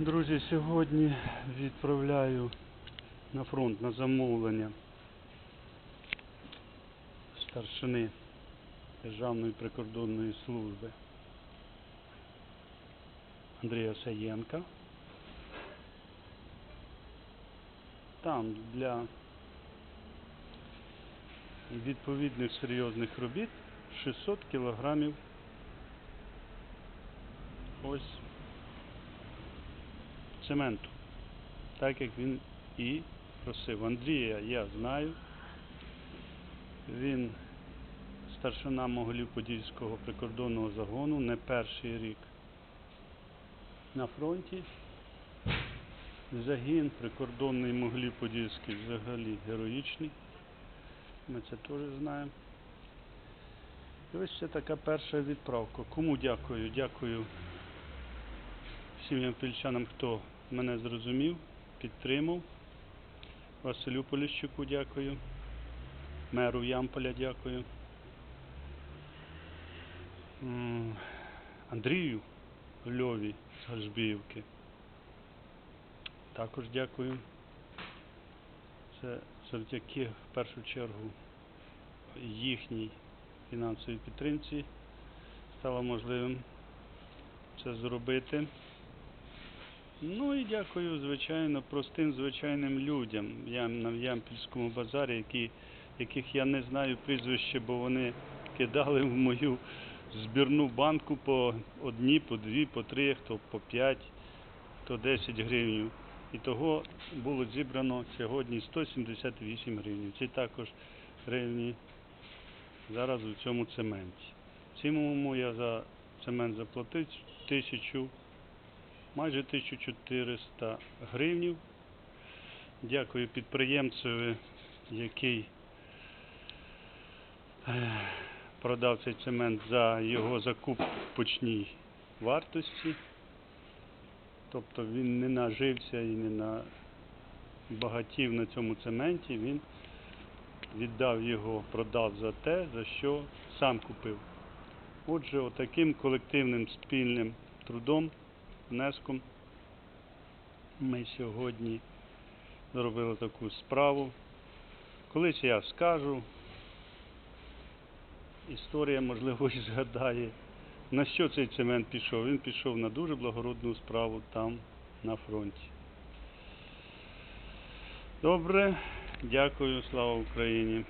Друзі, сьогодні відправляю на фронт на замовлення старшини Державної прикордонної служби Андрія Саєнка. Там для відповідних серйозних робіт 600 кілограмів ось цементу, так як він і просив. Андрія я знаю. Він старшина Моголів-Подільського прикордонного загону, не перший рік на фронті. Загін прикордонний Моглів-Подільський взагалі героїчний. Ми це теж знаємо. І ось це така перша відправка. Кому дякую? Дякую всім ямпільчанам, хто мене зрозумів, підтримав. Василю Поліщуку дякую. Меру Ямполя дякую. Андрію Льові з Гальжбіївки. Також дякую. Це завдяки в першу чергу їхній фінансовій підтримці стало можливим це зробити. Ну і дякую, звичайно, простим звичайним людям я на Ямпільському базарі, які, яких я не знаю прізвище, бо вони кидали в мою збірну банку по одні, по дві, по три, хто по п'ять, хто 10 гривень. І того було зібрано сьогодні 178 гривень. Ці також гривні зараз у цьому цементі. Цьому я за цемент заплатив тисячу, майже 1400 гривнів. Дякую підприємцеві, який е, продав цей цемент за його закупочній вартості. Тобто він не нажився і не на багатів на цьому цементі, він віддав його, продав за те, за що сам купив. Отже, отаким колективним спільним трудом, внеском ми сьогодні зробили таку справу. Колись я скажу, історія, можливо, і згадає, на що цей цемент пішов. Він пішов на дуже благородну справу там, на фронті. Добре, дякую, слава Україні.